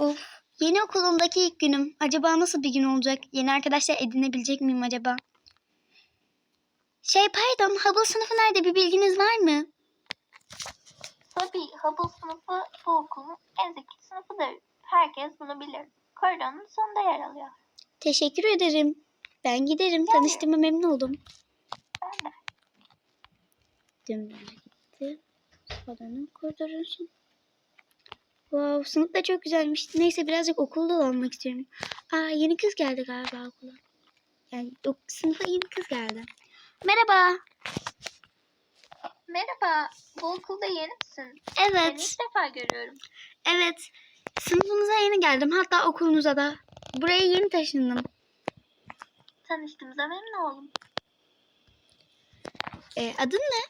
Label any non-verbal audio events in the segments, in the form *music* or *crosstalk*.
Of. Yeni okulumdaki ilk günüm. Acaba nasıl bir gün olacak? Yeni arkadaşlar edinebilecek miyim acaba? Şey pardon, Hubble sınıfı nerede? Bir bilginiz var mı? Tabii Hubble sınıfı bu okulun en zeki sınıfıdır. Herkes bunu bilir. Koridorun sonunda yer alıyor. Teşekkür ederim. Ben giderim. Tanıştığıma memnun oldum. Ben de. Dümdüz gitti. Salonun koridorun son. Wow, sınıf da çok güzelmiş. Neyse birazcık okulda dolanmak istiyorum. Aa yeni kız geldi galiba okula. Yani o, sınıfa yeni kız geldi. Merhaba. Merhaba, bu okulda yeni misin? Seni Evet. ilk defa görüyorum. Evet. Sınıfınıza yeni geldim. Hatta okulunuza da. Buraya yeni taşındım. Tanıştığımıza memnun oldum. Ee, adın ne?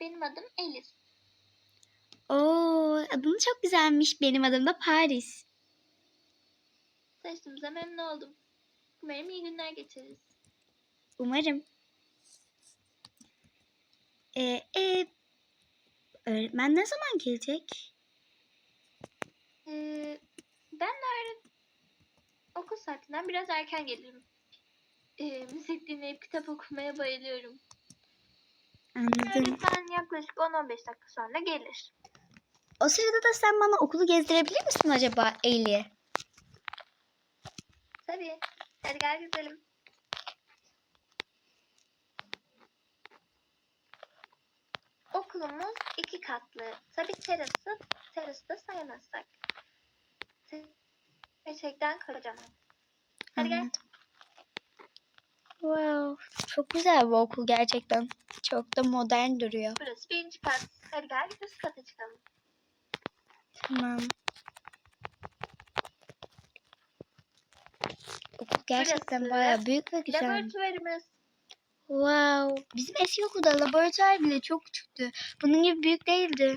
Benim adım Elif. Oo, adın çok güzelmiş. Benim adım da Paris. Tanıştığımıza memnun oldum. Umarım iyi günler geçiririz. Umarım. Ee, e, öğretmen ne zaman gelecek? Ee, ben de öğret- okul saatinden biraz erken gelirim. Ee, müzik dinleyip kitap okumaya bayılıyorum. Anladım. Öğretmen yaklaşık 10-15 dakika sonra gelir. O sırada da sen bana okulu gezdirebilir misin acaba Eli? Tabii. Hadi gel gezelim. Okulumuz iki katlı. Tabii terası, terası da saymazsak. Gerçekten kocaman. Hadi gel. Anladım. Wow, çok güzel bu okul gerçekten. Çok da modern duruyor. Burası birinci kat. Hadi gel üst kata çıkalım. Tamam. Okul gerçekten Burası bayağı büyük ve güzel. Laboratuvarımız. Wow, bizim eski okulda laboratuvar bile çok küçüktü. Bunun gibi büyük değildi.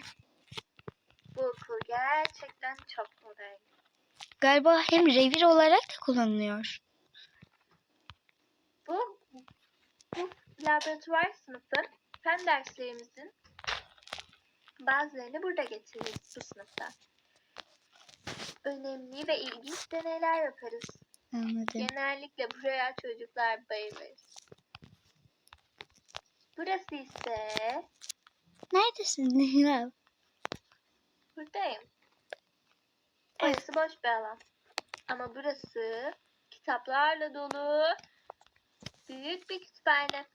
Bu okul gerçekten çok modern. Galiba hem revir olarak da kullanılıyor. Bu, bu laboratuvar sınıfı fen derslerimizin bazılarını burada geçiririz bu sınıfta. Önemli ve ilginç deneyler yaparız. Anladım. Genellikle buraya çocuklar bayılır. Burası ise Neredesin Nihal? buradayım. Burası boş bir alan. Ama burası kitaplarla dolu büyük bir kütüphane.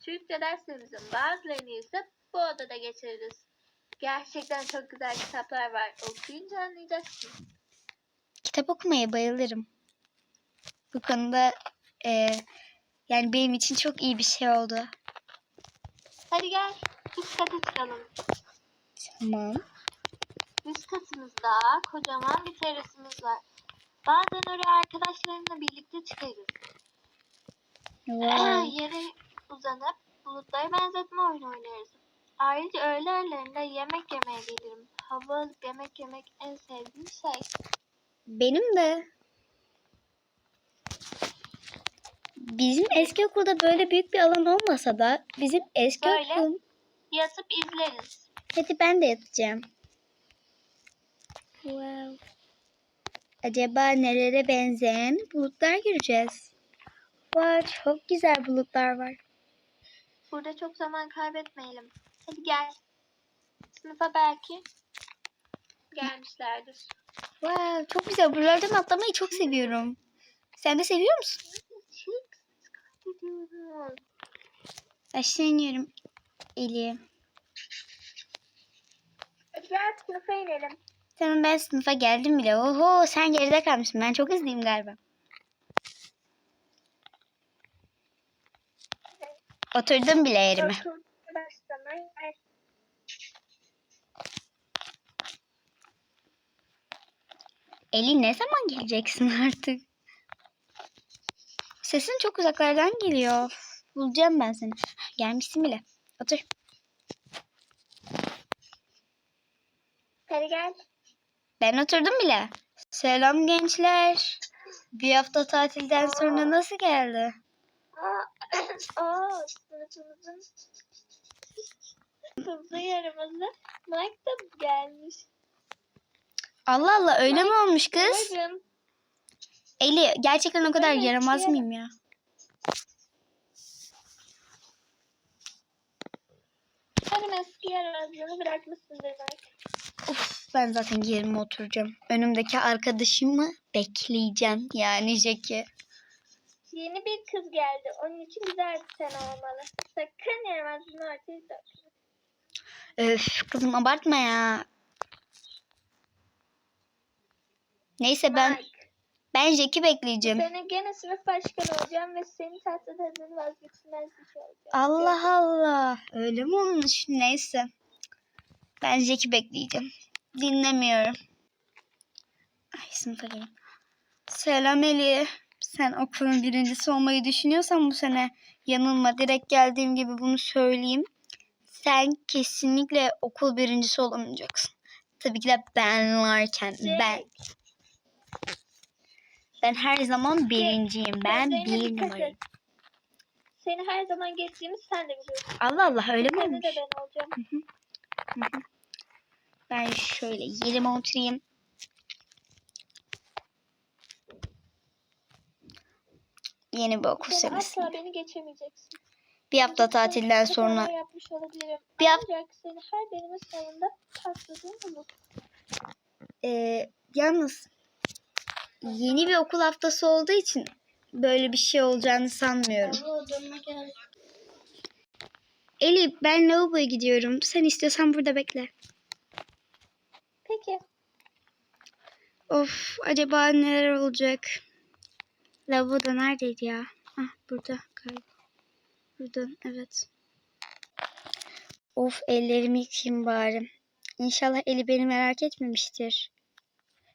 Türkçe derslerimizin bazılarını ise bu odada geçiririz. Gerçekten çok güzel kitaplar var. Okuyunca anlayacaksın. Kitap okumaya bayılırım. Bu konuda eee, yani benim için çok iyi bir şey oldu. Hadi gel üst kata çıkalım. Tamam. Üst katımızda kocaman bir terasımız var. Bazen oraya arkadaşlarımla birlikte çıkarız. Wow. *clears throat* Yere uzanıp bulutlara benzetme oyunu oynarız. Ayrıca öğle aralarında yemek yemeye gelirim. Hava alıp yemek yemek en sevdiğim şey. Benim de. Bizim eski okulda böyle büyük bir alan olmasa da bizim eski Böyle. okul... Yatıp izleriz. Hadi ben de yatacağım. Wow. Acaba nelere benzeyen bulutlar göreceğiz? Wow, çok güzel bulutlar var. Burada çok zaman kaybetmeyelim. Hadi gel. Sınıfa belki gelmişlerdir. Wow, çok güzel. Buralardan atlamayı çok seviyorum. Sen de seviyor musun? Çok kaybediyorum. Aşağı iniyorum. Eli. Gel sınıfa inelim. Tamam ben sınıfa geldim bile. Oho sen geride kalmışsın. Ben çok hızlıyım galiba. Oturdum bile yerime. Otur, başlamayı. Eli ne zaman geleceksin artık? Sesin çok uzaklardan geliyor. Bulacağım ben seni. Gelmişsin bile. Otur. Hadi gel. Ben oturdum bile. Selam gençler. Bir hafta tatilden sonra nasıl geldi? Aa, *clears throat* aa hızlı yaramazı Mike da gelmiş. Allah Allah öyle mi olmuş kız? Varım. Eli gerçekten o kadar Evet, yaramaz ya. mıyım ya? Benim eski yer arazini bırakmışsın demek. Of ben zaten yerime oturacağım. Önümdeki arkadaşımı bekleyeceğim. Yani Jackie. Yeni bir kız geldi. Onun için güzel bir sen olmalı. Sakın yaramazlığını ortaya dökme. Öf kızım abartma ya. Neyse ben Mike, ben Jack'i bekleyeceğim. Seni gene sınıf başkanı olacağım ve senin tahtalarının vazgeçilmez bir şey olacak. Allah Allah. Öyle mi olmuş? Neyse. Ben Jack'i bekleyeceğim. Dinlemiyorum. Ay sınıfa gelin. Selam Eli. Sen okulun birincisi olmayı düşünüyorsan bu sene yanılma. Direkt geldiğim gibi bunu söyleyeyim. Sen kesinlikle okul birincisi olamayacaksın. Tabii ki de ben varken. Ben ben her zaman birinciyim. Ben bir numarayım. Seni her zaman geçtiğimiz sen de biliyorsun. Allah Allah öyle mi olmuş? de ben olacağım. Ben şöyle yerime oturayım. Yeni bir okul Sen senesi. asla beni geçemeyeceksin. Bir hafta tatilden sonra yapmış olabilirim. Bir haf- Ancak seni her deneme sonunda pasladığım olur. Ee, yalnız yeni bir okul haftası olduğu için böyle bir şey olacağını sanmıyorum. odama gel. Eli ben lavaboya gidiyorum. Sen istiyorsan burada bekle. Peki. Of acaba neler olacak? Lavabo da neredeydi ya? Ah burada galiba. Burada evet. Of ellerimi yıkayayım bari. İnşallah Eli beni merak etmemiştir.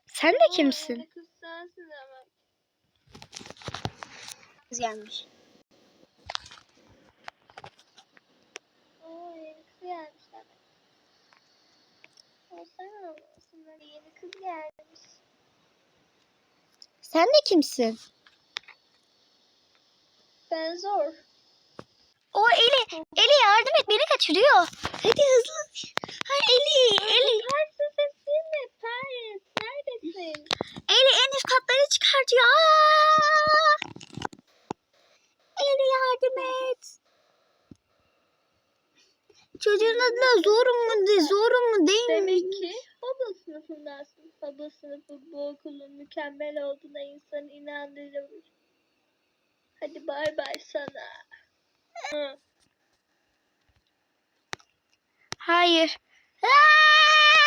Sen de kimsin? kız gelmiş. Sen de kimsin? Ben zor. O Eli. Eli yardım et beni kaçırıyor. Hadi hızlı. Ha Eli. Eli. Eli en üst katları çıkartıyor. Aa! Eli yardım et. Çocuğun adına zorum mu de zorum mu değil mi? Demek ki Hubble sınıfındasın. Hubble sınıfı bu okulun mükemmel olduğuna insanı inandırır. Hadi bay bay sana. Hı. Hayır. Aa!